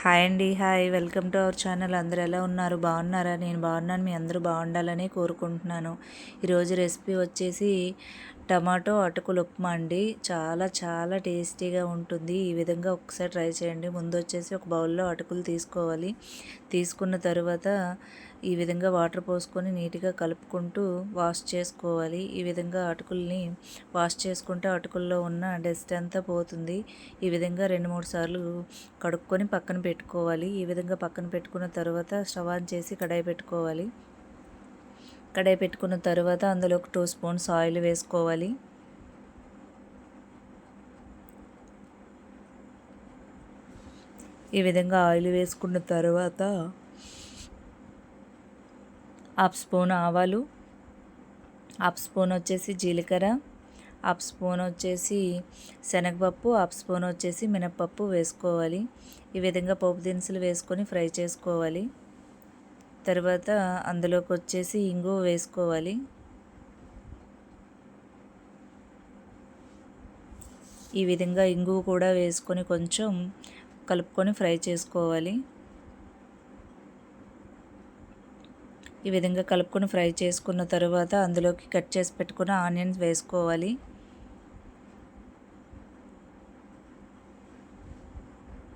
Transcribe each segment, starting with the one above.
Hi అండి hi. Welcome to our channel. అందరూ ఎలా ఉన్నారు? బాగున్నారా? నేను బాగున్నాను. మీ అందరూ బాగుండాలని కోరుకుంటున్నాను. ఈరోజు రెసిపీ వచ్చేసి టమాటో అటుకులు ఉప్మా అండి. చాలా చాలా టేస్టీగా ఉంటుంది. ఈ విధంగా ఒకసారి ట్రై చేయండి. ముందు వచ్చేసి ఒక బౌల్లో అటుకులు తీసుకోవాలి. తీసుకున్న తర్వాత ఈ విధంగా వాటర్ పోసుకొని నీట్గా కలుపుకుంటూ వాష్ చేసుకోవాలి. ఈ విధంగా అటుకుల్ని వాష్ చేసుకుంటే అటుకుల్లో ఉన్న డస్ట్ అంతా పోతుంది. ఈ విధంగా రెండు మూడు సార్లు కడుక్కొని పక్కన పెట్టుకోవాలి. ఈ విధంగా పక్కన పెట్టుకున్న తర్వాత స్టవ్ ఆన్ చేసి కడాయి పెట్టుకోవాలి. కడాయి పెట్టుకున్న తర్వాత అందులో ఒక టూ స్పూన్స్ ఆయిల్ వేసుకోవాలి. ఈ విధంగా ఆయిల్ వేసుకున్న తర్వాత హాఫ్ స్పూన్ ఆవాలు హాఫ్ స్పూన్ వచ్చేసి జీలకర్ర హాఫ్ స్పూన్ వచ్చేసి శనగపప్పు హాఫ్ స్పూన్ వచ్చేసి మినప్పప్పు వేసుకోవాలి. ఈ విధంగా పోపు దినుసులు వేసుకొని ఫ్రై చేసుకోవాలి. తర్వాత అందులోకి వచ్చేసి ఇంగు వేసుకోవాలి. ఈ విధంగా ఇంగు కూడా వేసుకొని కొంచెం కలుపుకొని ఫ్రై చేసుకోవాలి. ఈ విధంగా కలుపుకొని ఫ్రై చేసుకున్న తర్వాత అందులోకి కట్ చేసి పెట్టుకున్న ఆనియన్స్ వేసుకోవాలి.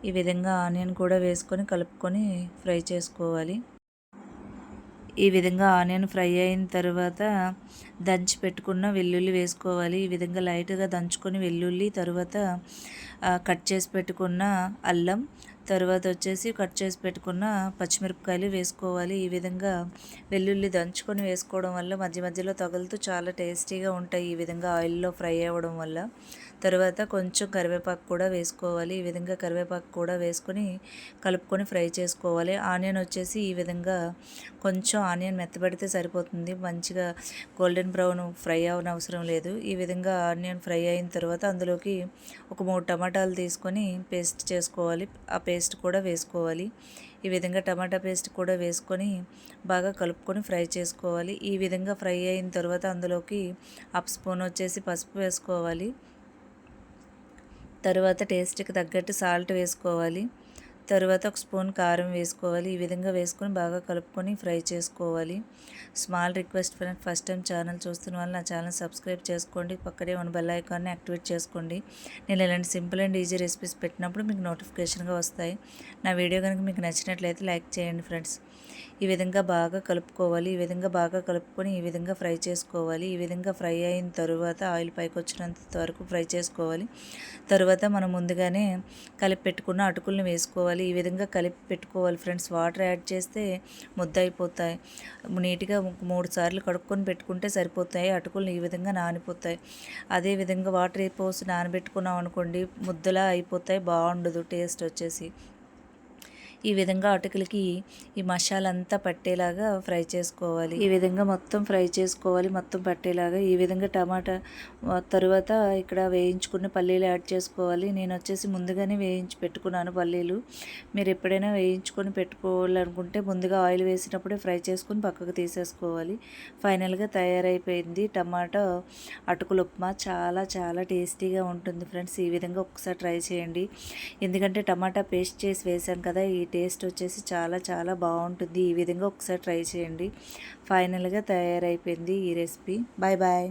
ఈ విధంగా ఆనియన్ కూడా వేసుకొని కలుపుకొని ఫ్రై చేసుకోవాలి. ఈ విధంగా ఆనియన్ ఫ్రై అయిన తర్వాత దంచి పెట్టుకున్న వెల్లుల్లి వేసుకోవాలి. ఈ విధంగా లైట్గా దంచుకొని వెల్లుల్లి తర్వాత కట్ చేసి పెట్టుకున్న అల్లం తర్వాత వచ్చేసి కట్ చేసి పెట్టుకున్న పచ్చిమిరపకాయలు వేసుకోవాలి. ఈ విధంగా వెల్లుల్లి దంచుకొని వేసుకోవడం వల్ల మధ్య మధ్యలో తగులుతూ చాలా టేస్టీగా ఉంటాయి ఈ విధంగా ఆయిల్లో ఫ్రై అవ్వడం వల్ల. తర్వాత కొంచెం కరివేపాకు కూడా వేసుకోవాలి. ఈ విధంగా కరివేపాకు కూడా వేసుకొని కలుపుకొని ఫ్రై చేసుకోవాలి. ఆనియన్ వచ్చేసి ఈ విధంగా కొంచెం ఆనియన్ మెత్తబడితే సరిపోతుంది. మంచిగా గోల్డెన్ బ్రౌన్ ఫ్రై అవ్వని అవసరం లేదు. ఈ విధంగా ఆనియన్ ఫ్రై అయిన తర్వాత అందులోకి ఒక మూడు టమాటాలు తీసుకొని పేస్ట్ చేసుకోవాలి. ఆ పేస్ట్ కూడా వేసుకోవాలి. ఈ విధంగా టమాటా పేస్ట్ కూడా వేసుకొని బాగా కలుపుకొని ఫ్రై చేసుకోవాలి. ఈ విధంగా ఫ్రై అయిన తర్వాత అందులోకి హాఫ్ స్పూన్ వచ్చేసి పసుపు వేసుకోవాలి. తర్వాత టేస్ట్కి తగ్గట్టు సాల్ట్ వేసుకోవాలి. తర్వాత ఒక స్పూన్ కారం వేసుకోవాలి. ఈ విధంగా వేసుకొని బాగా కలుపుకొని ఫ్రై చేసుకోవాలి. Small request friend first time channel చూస్తున్న వాళ్ళు నా ఛానల్ సబ్స్క్రైబ్ చేసుకోండి. పక్కనే ఉన్న బెల్ ఐకాన్ని యాక్టివేట్ చేసుకోండి. నేను ఇలాంటి సింపుల్ అండ్ ఈజీ రెసిపీస్ పెట్టినప్పుడు మీకు నోటిఫికేషన్గా వస్తాయి. నా వీడియో కనుక మీకు నచ్చినట్లయితే లైక్ చేయండి ఫ్రెండ్స్. ఈ విధంగా బాగా కలుపుకోవాలి. ఈ విధంగా బాగా కలుపుకొని ఈ విధంగా ఫ్రై చేసుకోవాలి. ఈ విధంగా ఫ్రై అయిన తరువాత ఆయిల్ పైకి వచ్చినంత వరకు ఫ్రై చేసుకోవాలి. తరువాత మనం ముందుగానే కలిపి పెట్టుకున్న అటుకులను వేసుకోవాలి. ఈ విధంగా కలిపి పెట్టుకోవాలి ఫ్రెండ్స్. వాటర్ యాడ్ చేస్తే ముద్ద అయిపోతాయి నీట్గా మూడు సార్లు కడుక్కొని పెట్టుకుంటే సరిపోతాయి. అటుకులు ఈ విధంగా నానిపోతాయి. అదే విధంగా వాటర్ పోసి నానబెట్టుకున్నాం అనుకోండి ముద్దలా అయిపోతాయి. బాగుండదు. టేస్ట్ వచ్చేసి. ఈ విధంగా అటుకులకి ఈ మసాలా అంతా పట్టేలాగా ఫ్రై చేసుకోవాలి. ఈ విధంగా మొత్తం ఫ్రై చేసుకోవాలి. మొత్తం పట్టేలాగా ఈ విధంగా టమాటా తరువాత ఇక్కడ వేయించుకున్న పల్లీలు యాడ్ చేసుకోవాలి. నేను వచ్చేసి ముందుగానే వేయించి పెట్టుకున్నాను పల్లీలు. మీరు ఎప్పుడైనా వేయించుకొని పెట్టుకోవాలనుకుంటే ముందుగా ఆయిల్ వేసినప్పుడే ఫ్రై చేసుకుని పక్కకు తీసేసుకోవాలి. ఫైనల్గా తయారైపోయింది టమాటా అటుకులు ఉప్మా. చాలా చాలా టేస్టీగా ఉంటుంది ఫ్రెండ్స్. ఈ విధంగా ఒకసారి ట్రై చేయండి. ఎందుకంటే టమాటా పేస్ట్ చేసి వేసాం కదా ఈ టేస్ట్ వచ్చేసి చాలా చాలా బాగుంటుంది. ఈ విధంగా ఒకసారి ట్రై చేయండి. ఫైనల్గా తయారైపోయింది ఈ రెసిపీ. Bye bye